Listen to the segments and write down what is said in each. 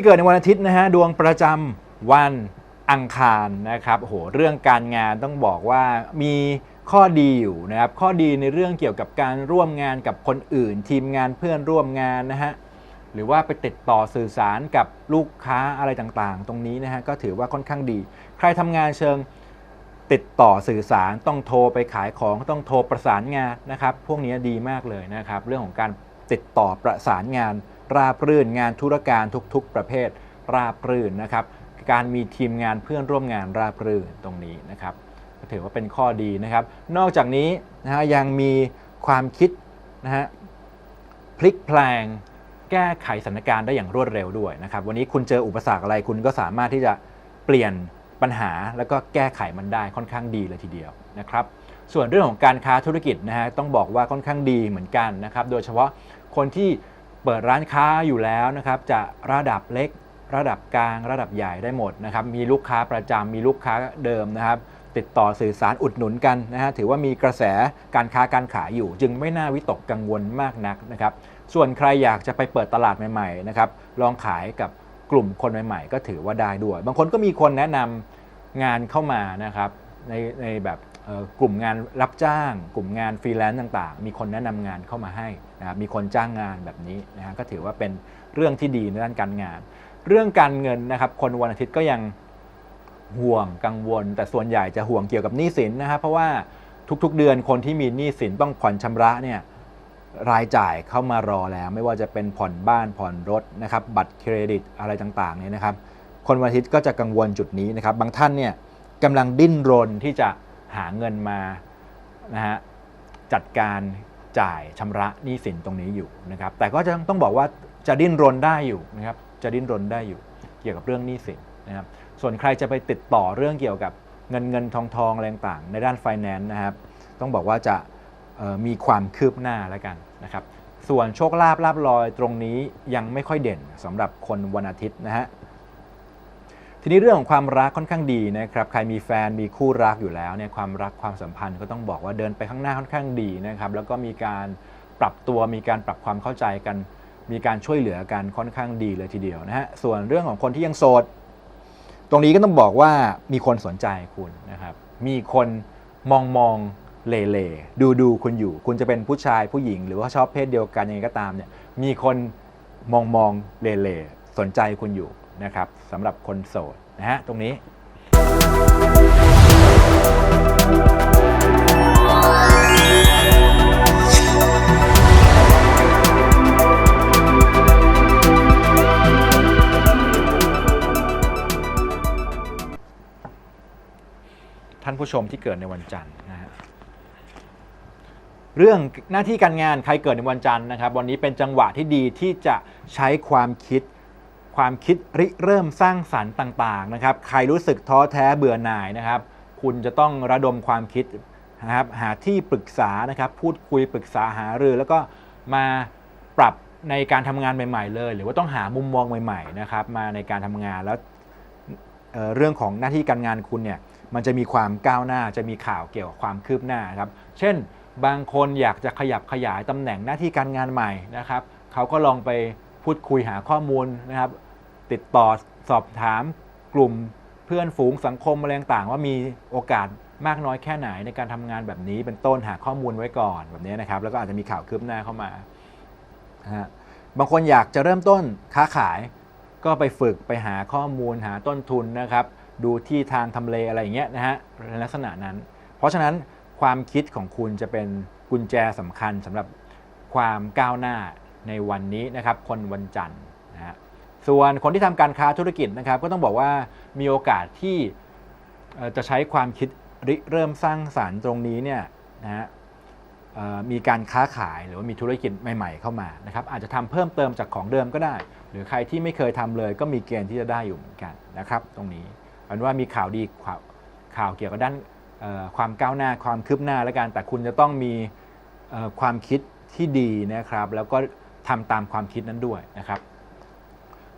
ที่เกิดในวันอาทิตย์นะฮะดวงประจำวันอังคารนะครับโอ้โหเรื่องการงานต้องบอกว่ามีข้อดีอยู่นะครับข้อดีในเรื่องเกี่ยวกับการร่วมงานกับคนอื่น ทีมงานเพื่อนร่วมงานนะฮะหรือว่าไปติดต่อสื่อสารกับลูกค้าอะไรต่างๆ ตรงนี้นะฮะก็ถือว่าค่อนข้างดี ใครทำงานเชิงติดต่อสื่อสารต้องโทรไปขายของต้องโทรประสานงานนะครับพวกนี้ดีมากเลยนะครับเรื่องของการติดต่อประสานงาน ราบรื่นงานธุรการทุกๆ ประเภทราบรื่นนะครับ การมีทีมงานเพื่อนร่วมงานราบรื่นตรงนี้นะครับถือว่าเป็นข้อดีนะครับ นอกจากนี้นะฮะยังมีความคิดนะฮะพลิกแพลงแก้ไขสถานการณ์ได้อย่างรวดเร็วด้วยนะครับ วันนี้คุณเจออุปสรรคอะไรคุณก็สามารถที่จะเปลี่ยนปัญหาแล้วก็แก้ไขมันได้ค่อนข้างดีเลยทีเดียวนะครับ ส่วนเรื่องของการค้าธุรกิจนะฮะต้องบอกว่าค่อนข้างดีเหมือนกันนะครับ โดยเฉพาะคนที่ เปิดร้านค้าอยู่แล้วนะครับจะระดับเล็ก ระดับกลาง ระดับใหญ่ได้หมดนะครับมีลูกค้าประจำมีลูกค้าเดิมนะครับ ติดต่อสื่อสารอุดหนุนกันนะฮะถือว่ามีกระแสการค้าการขายอยู่ จึงไม่น่าวิตกกังวลมากนักนะครับส่วนใครอยากจะไปเปิดตลาดใหม่ๆนะครับลองขายกับกลุ่มคนใหม่ๆ ก็ถือว่าได้ด้วย บางคนก็มีคนแนะนำงานเข้ามานะครับในในแบบกลุ่มงานรับจ้าง กลุ่มงานฟรีแลนซ์ต่างๆ มีคนแนะนำงานเข้ามาให้ นะครับมีคนจ้างงานแบบนี้นะฮะก็ถือว่าเป็นเรื่องที่ดีในด้านการงาน เรื่องการเงินนะครับคนวันอาทิตย์ก็ยังห่วงกังวล แต่ส่วนใหญ่จะห่วงเกี่ยวกับหนี้สินนะครับเพราะว่าทุกๆเดือนคนที่มีหนี้สินต้องผ่อนชำระเนี่ยรายจ่ายเข้ามารอแล้ว ไม่ว่าจะเป็นผ่อนบ้านผ่อนรถนะครับบัตรเครดิตอะไรต่างๆเนี่ยนะครับ คนวันอาทิตย์ก็จะกังวลจุดนี้นะครับ บางท่านเนี่ยกำลังดิ้นรนที่จะหาเงินมานะฮะจัดการ จ่ายชำระหนี้สินตรงนี้อยู่นะครับแต่ก็จะต้องบอกว่าจะดิ้นรนได้อยู่นะครับจะดิ้นรนได้อยู่เกี่ยวกับเรื่องหนี้สินนะครับส่วนใครจะไปติดต่อเรื่องเกี่ยวกับเงินเงินทองทองอะไรต่างในด้านไฟแนนซ์นะครับต้องบอกว่าจะมีความคืบหน้าแล้วกันนะครับส่วนโชคลาภลาบลอยตรงนี้ยังไม่ค่อยเด่นสำหรับคนวันอาทิตย์นะฮะ ทีนี้เรื่องของความรักค่อนข้างดีนะครับ ใครมีแฟนมีคู่รักอยู่แล้วเนี่ยความรักความสัมพันธ์ก็ต้องบอกว่าเดินไปข้างหน้าค่อนข้างดีนะครับ แล้วก็มีการปรับตัวมีการปรับความเข้าใจกัน มีการช่วยเหลือกันค่อนข้างดีเลยทีเดียวนะฮะ ส่วนเรื่องของคนที่ยังโสด ตรงนี้ก็ต้องบอกว่ามีคนสนใจคุณนะครับ มีคนมองมองเลเลดูดูคุณอยู่ คุณจะเป็นผู้ชายผู้หญิง หรือว่าชอบเพศเดียวกันยังไงก็ตามเนี่ย มีคนมองมองเลเลสนใจคุณอยู่ นะครับสำหรับคนโสดนะฮะตรงนี้ ท่านผู้ชมที่เกิดในวันจันทร์นะฮะเรื่องหน้าที่การงานใครเกิดในวันจันทร์นะครับ วันนี้เป็นจังหวะที่ดีที่จะใช้ความคิด ความคิดริเริ่มสร้างสรรค์ต่างๆนะครับ ใครรู้สึกท้อแท้เบื่อหน่ายนะครับ คุณจะต้องระดมความคิดนะครับ หาที่ปรึกษานะครับ พูดคุยปรึกษาหารือ แล้วก็มาปรับในการทำงานใหม่ ๆ เลย หรือว่าต้องหามุมมองใหม่ๆนะครับ มาในการทำงานแล้วเเรื่องของหน้าที่การงานคุณเนี่ยมันจะมีความก้าวหน้าจะมีข่าวเกี่ยวกับความคืบหน้าครับ เช่น บางคนอยากจะขยับขยายตำแหน่งหน้าที่การงานใหม่นะครับเขาก็ลองไปพูดคุยหาข้อมูลนะครับ ติดต่อสอบถามกลุ่มเพื่อนฝูงสังคมอะไรต่างๆว่ามีโอกาสมากน้อยแค่ไหนในการทำงานแบบนี้เป็นต้นหาข้อมูลไว้ก่อนแบบนี้นะครับ แล้วก็อาจจะมีข่าวคืบหน้าเข้ามานะฮะบางคนอยากจะเริ่มต้นค้าขาย ก็ไปฝึกไปหาข้อมูลหาต้นทุนนะครับ ดูที่ทางทำเลอะไรอย่างเงี้ยนะฮะในลักษณะนั้น เพราะฉะนั้นความคิดของคุณจะเป็นกุญแจสำคัญสำหรับความก้าวหน้าในวันนี้นะครับ คนวันจันทร์ ส่วนคนที่ทำการค้าธุรกิจนะครับ ก็ต้องบอกว่ามีโอกาสที่จะใช้ความคิดริเริ่มสร้างสารรค์ตรงนี้เนี่ยนะฮะมีการค้าขายหรือว่ามีธุรกิจใหม่ ๆ เข้ามานะครับ อาจจะทำเพิ่มเติมจากของเดิมก็ได้ หรือใครที่ไม่เคยทำเลย ก็มีเกณฑ์ที่จะได้อยู่เหมือนกันนะครับ ตรงนี้อันว่ามีข่าวดีข่าวข่าวเกี่ยวกับด้านความก้าวหน้าความคืบหน้าแล้วกันแต่คุณจะต้องมีความคิดที่ดีนะครับ แล้วก็ทำตามความคิดนั้นด้วยนะครับ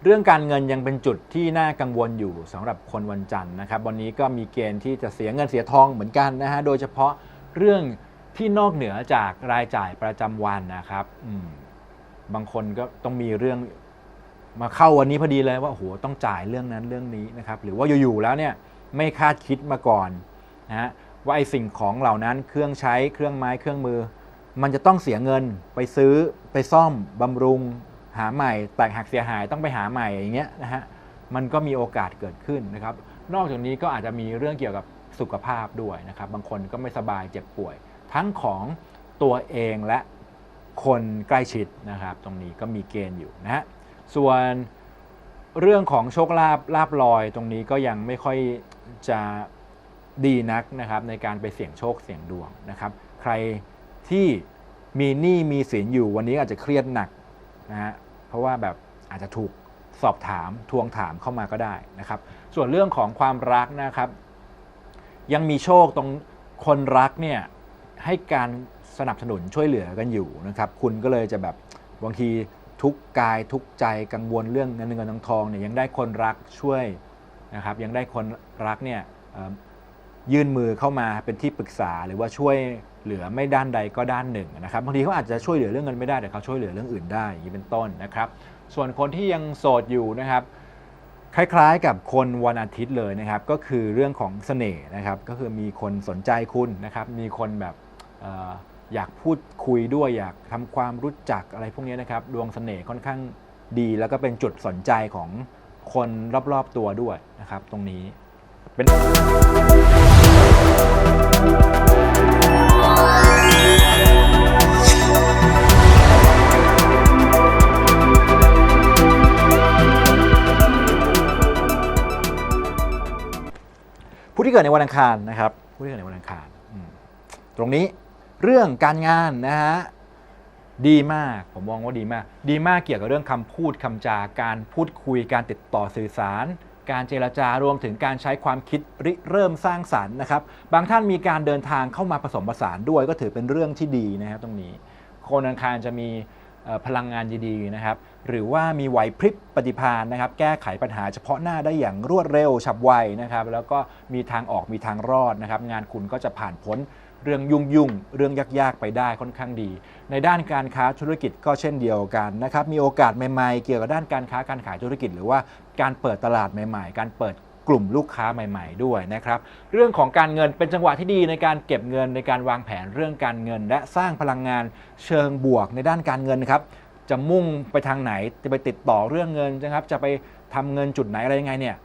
เรื่องการเงินยังเป็นจุดที่น่ากังวลอยู่สำหรับคนวันจันทร์นะครับ วันนี้ก็มีเกณฑ์ที่จะเสียเงินเสียทองเหมือนกันนะฮะโดยเฉพาะเรื่องที่นอกเหนือจากรายจ่ายประจำวันนะครับอืบางคนก็ต้องมีเรื่องมาเข้าวันนี้พอดีเลยว่าโอ้โหต้องจ่ายเรื่องนั้นเรื่องนี้นะครับ หรือว่าอยู่ๆแล้วเนี่ยไม่คาดคิดมาก่อนนะฮะว่าไอ้สิ่งของเหล่านั้นเครื่องใช้เครื่องไม้เครื่องมือ มันจะต้องเสียเงินไปซื้อไปซ่อมบำรุง หาใหม่แตกหักเสียหายต้องไปหาใหม่อย่างเงี้ยนะฮะมันก็มีโอกาสเกิดขึ้นนะครับ นอกจากนี้ก็อาจจะมีเรื่องเกี่ยวกับสุขภาพด้วยนะครับ บางคนก็ไม่สบายเจ็บป่วย ทั้งของตัวเองและคนใกล้ชิดนะครับ ตรงนี้ก็มีเกณฑ์อยู่นะฮะส่วนเรื่องของโชคลาภลาบลอยตรงนี้ก็ยังไม่ค่อยจะดีนักนะครับในการไปเสี่ยงโชคเสี่ยงดวงนะครับ ใครที่มีหนี้มีสินอยู่วันนี้อาจจะเครียดหนัก นะฮะเพราะว่าแบบอาจจะถูกสอบถามทวงถามเข้ามาก็ได้นะครับ ส่วนเรื่องของความรักนะครับ ยังมีโชคตรงคนรักเนี่ยให้การสนับสนุนช่วยเหลือกันอยู่นะครับ คุณก็เลยจะแบบบางทีทุกกายทุกใจกังวลเรื่องเงินเงินทองทองเนี่ยยังได้คนรักช่วยนะครับ ยังได้คนรักเนี่ย ยื่นมือเข้ามาเป็นที่ปรึกษาหรือว่าช่วยเหลือไม่ด้านใดก็ด้านหนึ่งนะครับบางทีเขาอาจจะช่วยเหลือเรื่องเงินไม่ได้แต่เขาช่วยเหลือเรื่องอื่นได้อย่างนี้เป็นต้นนะครับ ส่วนคนที่ยังโสดอยู่นะครับคล้ายๆ กับคนวันอาทิตย์เลยนะครับ ก็คือเรื่องของเสน่ห์นะครับ ก็คือมีคนสนใจคุณนะครับ มีคนแบบอออยากพูดคุยด้วยอยากทำความรู้จักอะไรพวกนี้นะครับ ดวงเสน่ห์ค่อนข้างดี แล้วก็เป็นจุดสนใจของคนรอบๆตัวด้วยนะครับ ตรงนี้เป็น ผู้ที่เกิดในวันอังคารนะครับผู้ที่เกิดในวันอังคารอืมตรงนี้เรื่องการงานนะฮะดีมากผมมองว่าดีมาก ดีมากเกี่ยวกับเรื่องคำพูดคำจาการพูดคุยการติดต่อสื่อสาร การเจรจารวมถึงการใช้ความคิดริเริ่มสร้างสรรค์นะครับ บางท่านมีการเดินทางเข้ามาผสมผสานด้วยก็ถือเป็นเรื่องที่ดีนะครับตรงนี้ คนอังคารจะมีพลังงานดีๆนะครับ หรือว่ามีไหวพริบปฏิภาณนะครับ แก้ไขปัญหาเฉพาะหน้าได้อย่างรวดเร็วฉับไวนะครับ แล้วก็มีทางออกมีทางรอดนะครับ งานคุณก็จะผ่านพ้น เรื่องยุ่งยุ่งเรื่องยากๆไปได้ค่อนข้างดี ในด้านการค้าธุรกิจก็เช่นเดียวกันนะครับมีโอกาสใหม่ๆ เกี่ยวกับด้านการค้าการขายธุรกิจ หรือว่าการเปิดตลาดใหม่ ๆ การเปิดกลุ่มลูกค้าใหม่ ๆ ด้วยนะครับ เรื่องของการเงินเป็นจังหวะที่ดีในการเก็บเงินในการวางแผนเรื่องการเงิน และสร้างพลังงานเชิงบวกในด้านการเงินนะครับจะมุ่งไปทางไหนจะไปติดต่อเรื่องเงินนะครับ จะไปทำเงินจุดไหนอะไรยังไงเนี่ย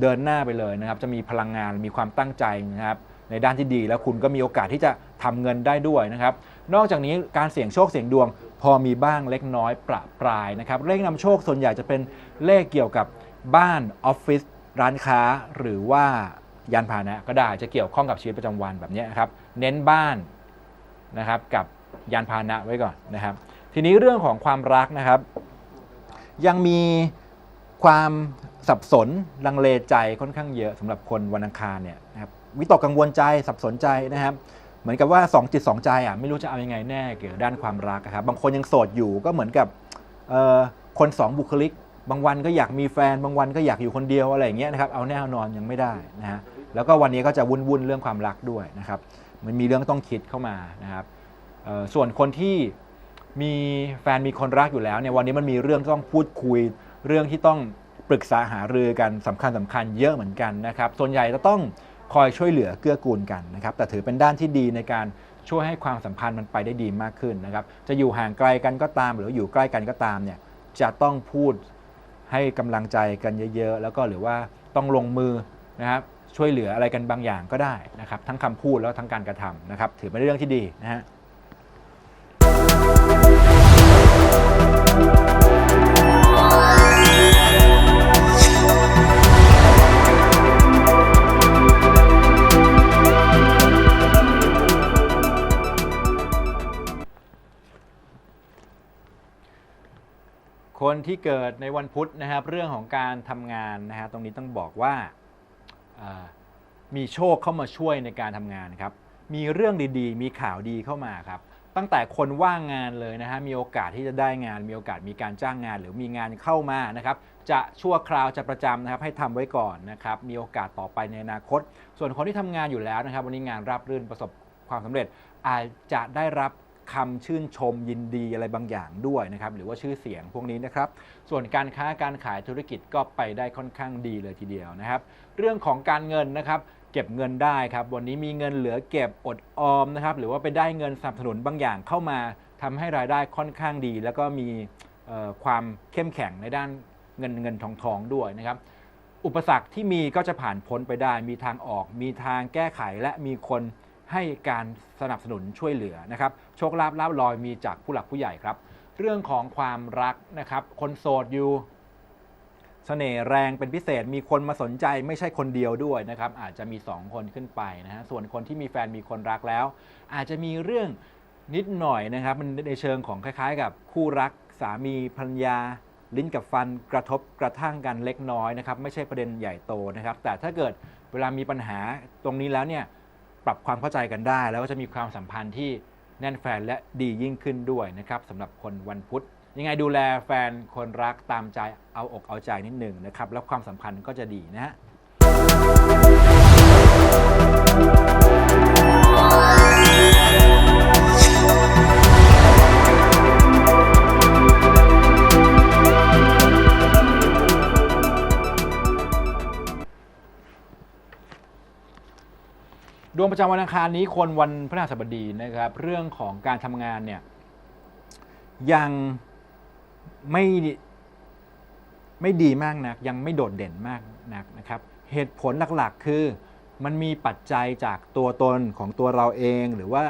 เดินหน้าไปเลยนะครับ จะมีพลังงานมีความตั้งใจนะครับ ในด้านที่ดี แล้วคุณก็มีโอกาสที่จะทำเงินได้ด้วยนะครับนอกจากนี้การเสี่ยงโชคเสี่ยงดวง พอมีบ้างเล็กน้อยประปรายนะครับเลขนำโชคส่วนใหญ่จะเป็นเลขเกี่ยวกับบ้านออฟฟิศร้านค้าหรือว่ายานพาหนะก็ได้จะเกี่ยวข้องกับชีวิตประจำวันแบบนี้นะครับเน้นบ้านนะครับกับยานพาหนะไว้ก่อนนะครับ ทีนี้เรื่องของความรักนะครับ ยังมีความสับสนลังเลใจค่อนข้างเยอะสำหรับคนวันอังคารเนี่ยนะครับ วิตกกังวลใจสับสนใจนะครับเหมือนกับว่าสองจิตสองใจอะไม่รู้จะเอายังไงแน่เกี่ยวกับด้านความรักครับบางคนยังโสดอยู่ก็เหมือนกับคนสองบุคลิก บางวันก็อยากมีแฟน บางวันก็อยากอยู่คนเดียวอะไรอย่างเงี้ยนะครับเอาแน่นอนยังไม่ได้นะฮะแล้วก็วันนี้ก็จะวุ่นวุ่นๆเรื่องความรักด้วยนะครับมันมีเรื่องต้องคิดเข้ามานะครับส่วนคนที่มีแฟนมีคนรักอยู่แล้วเนี่ยวันนี้มันมีเรื่องต้องพูดคุย เรื่องที่ต้องปรึกษาหารือกันสำคัญสำคัญเยอะเหมือนกันนะครับส่วนใหญ่จะต้อง คอยช่วยเหลือเกื้อกูลกันนะครับแต่ถือเป็นด้านที่ดีในการช่วยให้ความสัมพันธ์มันไปได้ดีมากขึ้นนะครับจะอยู่ห่างไกลกันก็ตาม หรืออยู่ใกล้กันก็ตามเนี่ยจะต้องพูดให้กำลังใจกันเยอะๆ แล้วก็หรือว่าต้องลงมือนะครับช่วยเหลืออะไรกันบางอย่างก็ได้นะครับทั้งคำพูดแล้วทั้งการกระทำนะครับถือเป็นเรื่องที่ดีนะฮะ คนที่เกิดในวันพุธนะครับ เรื่องของการทำงานนะฮะตรงนี้ต้องบอกว่ามีโชคเข้ามาช่วยในการทำงานครับ มีเรื่องดีๆ มีข่าวดีเข้ามาครับ ตั้งแต่คนว่างงานเลยนะฮะมีโอกาสที่จะได้งาน มีโอกาสมีการจ้างงาน หรือมีงานเข้ามานะครับ จะชั่วคราวจะประจำนะครับให้ทำไว้ก่อนนะครับ มีโอกาสต่อไปในอนาคต ส่วนคนที่ทำงานอยู่แล้วนะครับ วันนี้งานราบรื่นประสบความสำเร็จอาจจะได้รับ คำชื่นชมยินดีอะไรบางอย่างด้วยนะครับหรือว่าชื่อเสียงพวกนี้นะครับ ส่วนการค้าการขายธุรกิจก็ไปได้ค่อนข้างดีเลยทีเดียวนะครับ เรื่องของการเงินนะครับเก็บเงินได้ครับ วันนี้มีเงินเหลือเก็บอดออมนะครับ หรือว่าไปได้เงินสนับสนุนบางอย่างเข้ามาทำให้รายได้ค่อนข้างดี แล้วก็มีความเข้มแข็งในด้านเงินเงินทองทองด้วยนะครับ อุปสรรคที่มีก็จะผ่านพ้นไปได้ มีทางออก มีทางแก้ไขและมีคน ให้การสนับสนุนช่วยเหลือนะครับโชคลาภลาบลอยมีจากผู้หลักผู้ใหญ่ครับ เรื่องของความรักนะครับคนโสดอยู่เสน่ห์แรงเป็นพิเศษมีคนมาสนใจไม่ใช่คนเดียวด้วยนะครับอาจจะมี 2 คนขึ้นไปนะฮะส่วนคนที่มีแฟนมีคนรักแล้ว อาจจะมีเรื่องนิดหน่อยนะครับ มันในเชิงของคล้าย ๆ กับคู่รักสามีภรรยา ลิ้นกับฟันกระทบกระทั่งกันเล็กน้อยนะครับไม่ใช่ประเด็นใหญ่โตนะครับ แต่ถ้าเกิดเวลามีปัญหาตรงนี้แล้วเนี่ย ปรับความเข้าใจกันได้ แล้วก็จะมีความสัมพันธ์ที่แน่นแฟนและดียิ่งขึ้นด้วยนะครับสำหรับคนวันพุธ ยังไงดูแลแฟนคนรักตามใจเอาอกเอาใจนิดหนึ่งนะครับ แล้วความสัมพันธ์ก็จะดีนะฮะ วงประจำวันอังคารนี้คนวันพฤหัสบดีนะครับ เรื่องของการทำงานเนี่ยยังไม่ไม่ดีมากนัก ยังไม่โดดเด่นมากนักนะครับ เหตุผลหลักๆ คือมันมีปัจจัยจากตัวตนของตัวเราเอง หรือว่า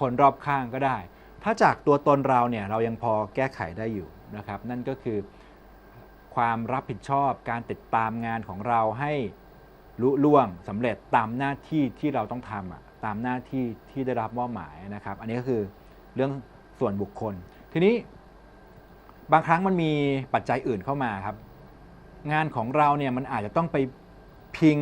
คนรอบข้างก็ได้ ถ้าจากตัวตนเราเนี่ยเรายังพอแก้ไขได้อยู่นะครับ นั่นก็คือความรับผิดชอบการติดตามงานของเราให้ ลุล่วงสำเร็จตามหน้าที่ที่เราต้องทำอะตามหน้าที่ที่ได้รับมอบหมายนะครับ อันนี้ก็คือเรื่องส่วนบุคคล ทีนี้บางครั้งมันมีปัจจัยอื่นเข้ามาครับ งานของเราเนี่ยมันอาจจะต้องไปพิง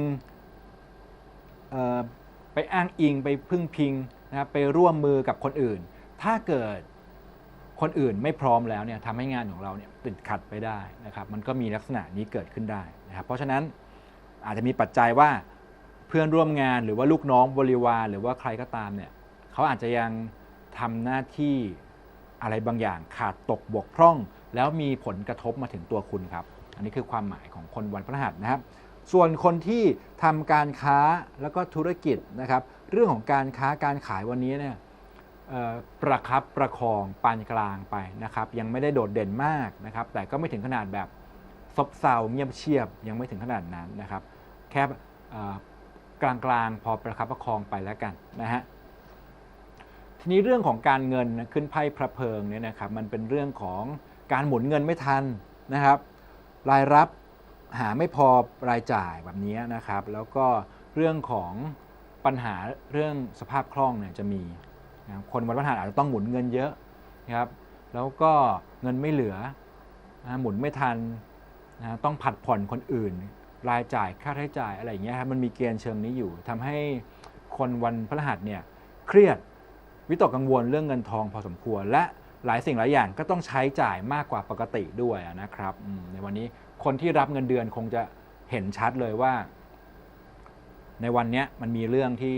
ไปอ้างอิงไปพึ่งพิงนะครับไปร่วมมือกับคนอื่น ถ้าเกิดคนอื่นไม่พร้อมแล้วเนี่ยทำให้งานของเราเนี่ยติดขัดไปได้นะครับ มันก็มีลักษณะนี้เกิดขึ้นได้นะครับ เพราะฉะนั้น อาจจะมีปัจจัยว่าเพื่อนร่วมงานหรือว่าลูกน้องบริวารหรือว่าใครก็ตามเนี่ยเขาอาจจะยังทำหน้าที่อะไรบางอย่างขาดตกบกพร่อง แล้วมีผลกระทบมาถึงตัวคุณครับ อันนี้คือความหมายของคนวันพฤหัสนะครับ ส่วนคนที่ทำการค้าแล้วก็ธุรกิจนะครับ เรื่องของการค้าการขายวันนี้เนี่ยประคับประคองปานกลางไปนะครับ ยังไม่ได้โดดเด่นมากนะครับ แต่ก็ไม่ถึงขนาดแบบ ซบเซาเงียบเชียบยังไม่ถึงขนาดนั้นนะครับ แค่กลางๆ พอประคับประคองไปแล้วกันนะฮะทีนี้เรื่องของการเงินนะขึ้นไพ่พระเพิงเนี่ยนะครับมันเป็นเรื่องของการหมุนเงินไม่ทันนะครับ รายรับหาไม่พอรายจ่ายแบบนี้นะครับ แล้วก็เรื่องของปัญหาเรื่องสภาพคล่องเนี่ยจะมีนะครับคนวันพฤหัสอาจจะต้องหมุนเงินเยอะนะครับ แล้วก็เงินไม่เหลือหมุนไม่ทัน นะต้องผัดผ่อนคนอื่น รายจ่ายค่าใช้จ่ายอะไรอย่างเงี้ยครับมันมีเกณฑ์เชิงนี้อยู่ทำให้คนวันพฤหัสเนี่ยเครียดวิตกกังวลเรื่องเงินทองพอสมควร และหลายสิ่งหลายอย่างก็ต้องใช้จ่ายมากกว่าปกติด้วยนะครับในวันนี้คนที่รับเงินเดือนคงจะเห็นชัดเลยว่า ในวันเนี้ยมันมีเรื่องที่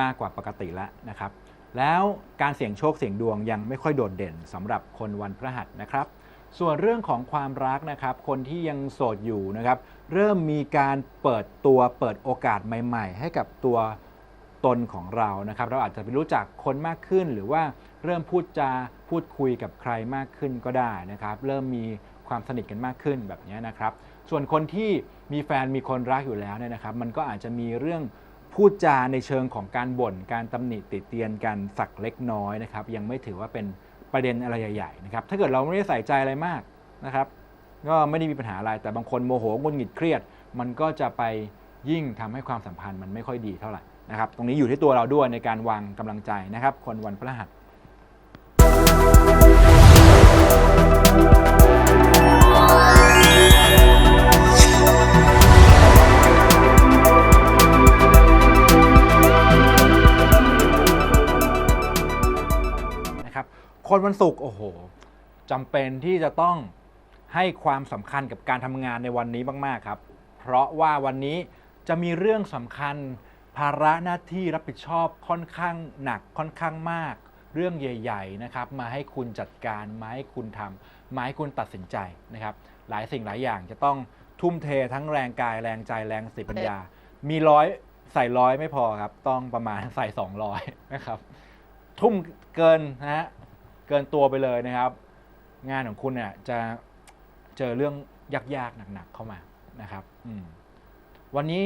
มากกว่าปกติแล้วนะครับ แล้วการเสี่ยงโชคเสี่ยงดวงยังไม่ค่อยโดดเด่นสำหรับคนวันพฤหัสนะครับ ส่วนเรื่องของความรักนะครับ คนที่ยังโสดอยู่นะครับ เริ่มมีการเปิดตัวเปิดโอกาสใหม่ ๆ ให้กับตัวตนของเรานะครับ เราอาจจะไปรู้จักคนมากขึ้น หรือว่าเริ่มพูดจาพูดคุยกับใครมากขึ้นก็ได้นะครับ เริ่มมีความสนิทกันมากขึ้นแบบนี้นะครับ ส่วนคนที่มีแฟนมีคนรักอยู่แล้วเนี่ยนะครับ มันก็อาจจะมีเรื่องพูดจาในเชิงของการบ่นการตำหนิติเตียนกันสักเล็กน้อยนะครับ ยังไม่ถือว่าเป็น ประเด็นอะไรใหญ่ๆนะครับถ้าเกิดเราไม่ได้ใส่ใจอะไรมากนะครับก็ไม่ได้มีปัญหาอะไร แต่บางคนโมโหงุนหงิดเครียด มันก็จะไปยิ่งทำให้ความสัมพันธ์มันไม่ค่อยดีเท่าไหร่นะครับตรงนี้อยู่ที่ตัวเราด้วยในการวางกำลังใจนะครับ คนวันพฤหัส คนวันศุกร์โอ้โหจำเป็นที่จะต้องให้ความสำคัญกับการทำงานในวันนี้มากๆครับ เพราะว่าวันนี้จะมีเรื่องสำคัญ ภาระหน้าที่รับผิดชอบค่อนข้างหนักค่อนข้างมาก เรื่องใหญ่ ๆ นะครับ มาให้คุณจัดการมาให้คุณทำมาให้คุณตัดสินใจนะครับ หลายสิ่งหลายอย่างจะต้องทุ่มเททั้งแรงกายแรงใจแรงสติปัญญา มีร้อยใส่ร้อยไม่พอครับ ต้องประมาณใส่ 200 นะครับ ทุ่มเกินนะฮะ เกินตัวไปเลยนะครับ งานของคุณเนี่ยจะเจอเรื่องยากๆหนักๆเข้ามานะครับวันนี้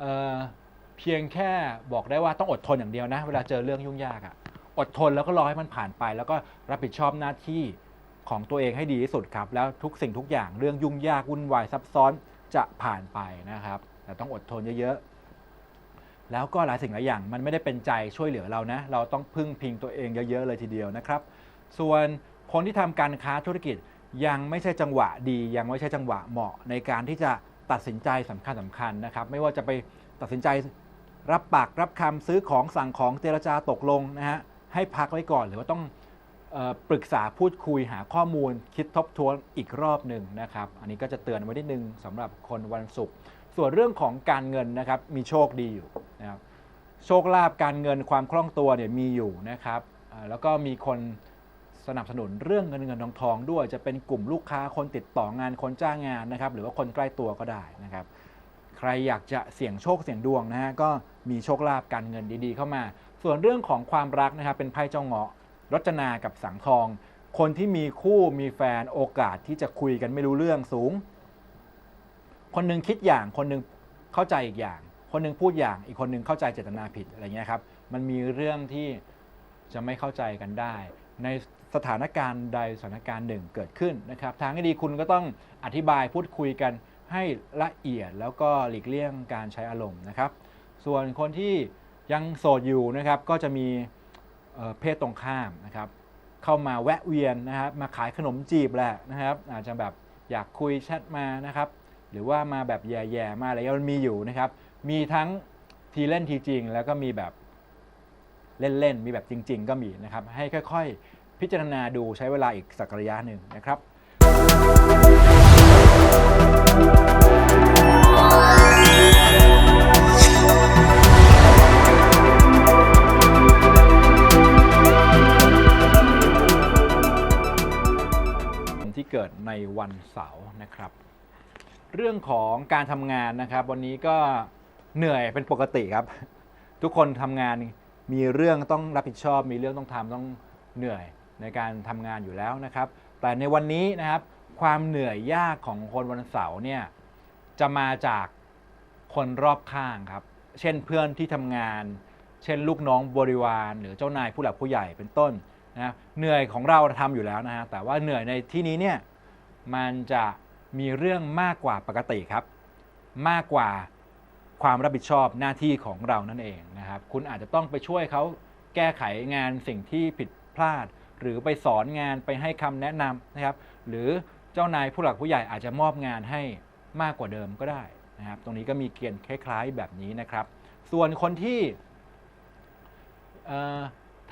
เเพียงแค่บอกได้ว่าต้องอดทนอย่างเดียวนะ เวลาเจอเรื่องยุ่งยากอะอดทนแล้วก็รอให้มันผ่านไป แล้วก็รับผิดชอบหน้าที่ของตัวเองให้ดีที่สุดครับ แล้วทุกสิ่งทุกอย่างเรื่องยุ่งยากวุ่นวายซับซ้อนจะผ่านไปนะครับ แต่ต้องอดทนเยอะๆ แล้วก็หลายสิ่งหลายอย่างมันไม่ได้เป็นใจช่วยเหลือเรานะ เราต้องพึ่งพิงตัวเองเยอะ ๆ เลยทีเดียวนะครับ ส่วนคนที่ทำการค้าธุรกิจยังไม่ใช่จังหวะดี ยังไม่ใช่จังหวะเหมาะในการที่จะตัดสินใจสำคัญสำคัญนะครับ ไม่ว่าจะไปตัดสินใจรับปากรับคำซื้อของสั่งของเจรจาตกลงนะฮะให้พักไว้ก่อนหรือว่าต้องออปรึกษาพูดคุยหาข้อมูลคิดทบทวนอีกรอบหนึ่งนะครับ อันนี้ก็จะเตือนไว้นิดนึงสำหรับคนวันศุกร์ส่วนเรื่องของการเงินนะครับมีโชคดีอยู่ นะครับโชคลาภการเงินความคล่องตัวเนี่ยมีอยู่นะครับแล้วก็มีคนสนับสนุนเรื่องเงินเงินทองทองด้วย จะเป็นกลุ่มลูกค้าคนติดต่องานคนจ้างงานนะครับ หรือว่าคนใกล้ตัวก็ได้นะครับ ใครอยากจะเสี่ยงโชคเสี่ยงดวงนะฮะก็มีโชคลาภการเงินดีๆ เข้ามา ส่วนเรื่องของความรักนะครับเป็นไพ่เจ้าเงาะรจนากับสังทอง คนที่มีคู่มีแฟนโอกาสที่จะคุยกันไม่รู้เรื่องสูง คนหนึงคิดอย่างคนหนึงเข้าใจอีกอย่าง คนหนึงพูดอย่างอีกคนหนึงเข้าใจเจตนาผิดอะไรเงี้ยครับมันมีเรื่องที่จะไม่เข้าใจกันได้ ในสถานการณ์ใดสถานการณ์หนึ่งเกิดขึ้นนะครับ ทางที่ดีคุณก็ต้องอธิบายพูดคุยกันให้ละเอียดแล้วก็หลีกเลี่ยงการใช้อารมณ์นะครับ ส่วนคนที่ยังโสดอยู่นะครับก็จะมีเเพศตรงข้ามนะครับ เข้ามาแวะเวียนนะครับมาขายขนมจีบแหละนะครับ อาจจะแบบอยากคุยแชทมานะครับ หรือว่ามาแบบแย่ๆมาอะไรเงี้ยมันมีอยู่นะครับ มีทั้งทีเล่นทีจริง แล้วก็มีแบบเล่นๆ มีแบบจริง ๆ ก็มีนะครับ ให้ค่อยๆ พิจารณาดูใช้เวลาอีกสักระยะหนึ่งนะครับที่เกิดในวันเสาร์นะครับ เรื่องของการทำงานนะครับ วันนี้ก็ เหนื่อยเป็นปกติครับ ทุกคนทำงานมีเรื่องต้องรับผิดชอบ มีเรื่องต้องทำต้องเหนื่อยในการทำงานอยู่แล้วนะครับ แต่ในวันนี้นะครับ ความเหนื่อยยากของคนวันเสาร์เนี่ยจะมาจากคนรอบข้างครับ เช่นเพื่อนที่ทำงาน เช่นลูกน้องบริวาร หรือเจ้านายผู้หลักผู้ใหญ่เป็นต้นนะเหนื่อยของเราทำอยู่แล้วนะฮะแต่ว่าเหนื่อยในที่นี้เนี่ยมันจะมีเรื่องมากกว่าปกติครับ มากกว่า ความรับผิดชอบหน้าที่ของเรานั่นเองนะครับ คุณอาจจะต้องไปช่วยเขาแก้ไขงานสิ่งที่ผิดพลาด หรือไปสอนงานไปให้คำแนะนำนะครับ หรือเจ้านายผู้หลักผู้ใหญ่อาจจะมอบงานให้มากกว่าเดิมก็ได้นะครับ ตรงนี้ก็มีเกณฑ์คล้ายๆแบบนี้นะครับ ส่วนคนที่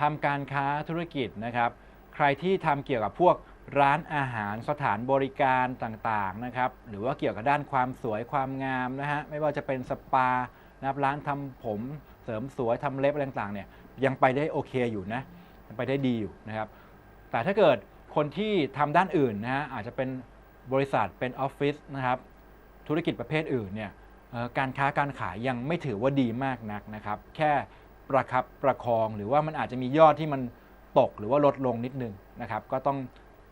ทำการค้าธุรกิจนะครับ ใครที่ทำเกี่ยวกับพวก ร้านอาหารสถานบริการต่างๆนะครับ หรือว่าเกี่ยวกับด้านความสวยความงามนะฮะไม่ว่าจะเป็นสปานะครับร้านทำผมเสริมสวยทำเล็บอะไรต่างๆเนี่ยยังไปได้โอเคอยู่นะยังไปได้ดีอยู่นะครับ แต่ถ้าเกิดคนที่ทำด้านอื่นนะฮะอาจจะเป็นบริษัทเป็นออฟฟิศนะครับ ธุรกิจประเภทอื่นเนี่ยการค้าการขายยังไม่ถือว่าดีมากนักนะครับ แค่ประคับประคองหรือว่ามันอาจจะมียอดที่มันตกหรือว่าลดลงนิดนึงนะครับ ก็ต้อง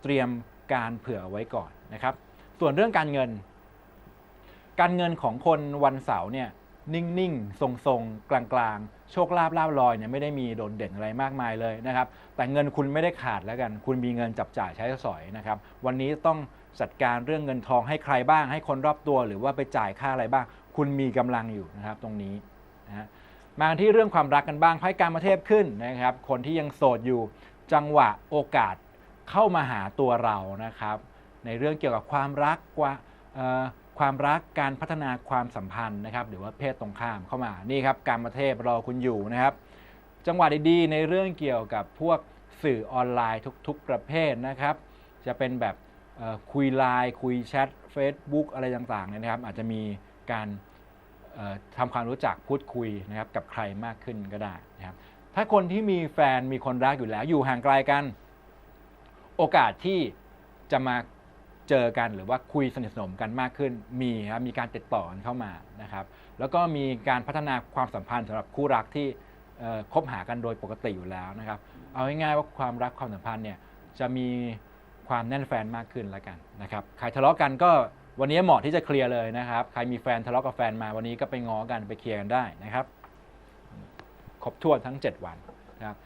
เตรียมการเผื่อไว้ก่อนนะครับ ส่วนเรื่องการเงิน การเงินของคนวันเสาร์เนี่ยนิ่งๆ ทรงๆ กลางๆ โชคลาภลาบลอยเนี่ยไม่ได้มีโดดเด่นอะไรมากมายเลยนะครับ แต่เงินคุณไม่ได้ขาดแล้วกัน คุณมีเงินจับจ่ายใช้สอยนะครับ วันนี้ต้องจัดการเรื่องเงินทองให้ใครบ้าง ให้คนรอบตัว หรือว่าไปจ่ายค่าอะไรบ้าง คุณมีกำลังอยู่นะครับตรงนี้นะฮะมาที่เรื่องความรักกันบ้างไพ่การมาเทพขึ้นนะครับ คนที่ยังโสดอยู่ จังหวะโอกาส เข้ามาหาตัวเรานะครับ ในเรื่องเกี่ยวกับความรักกว่าความรักการพัฒนาความสัมพันธ์นะครับหรือว่าเพศตรงข้ามเข้ามานี่ครับการมาเทพรอคุณอยู่นะครับ จังหวะดีๆ ในเรื่องเกี่ยวกับพวกสื่อออนไลน์ทุก ๆ ประเภทนะครับ จะเป็นแบบคุยไลน์คุยแชท Facebook อะไรต่างๆเนี่ยนะครับ อาจจะมีการเอ่อทำความรู้จักพูดคุยนะครับกับใครมากขึ้นก็ได้นะครับถ้าคนที่มีแฟนมีคนรักอยู่แล้วอยู่ห่างไกลกัน โอกาสที่จะมาเจอกันหรือว่าคุยสนิทสนมกันมากขึ้นมีครับมีการติดต่อกันเข้ามานะครับ แล้วก็มีการพัฒนาความสัมพันธ์สำหรับคู่รักที่คบหากันโดยปกติอยู่แล้วนะครับ เอาง่ายๆว่าความรักความสัมพันธ์เนี่ยจะมีความแน่นแฟนมากขึ้นแล้วกันนะครับใครทะเลาะกันก็วันนี้เหมาะที่จะเคลียร์เลยนะครับ ใครมีแฟนทะเลาะกับแฟนมาวันนี้ก็ไปง้อกันไปเคลียร์กันได้นะครับ ครบถ้วนทั้ง 7 วันนะครับ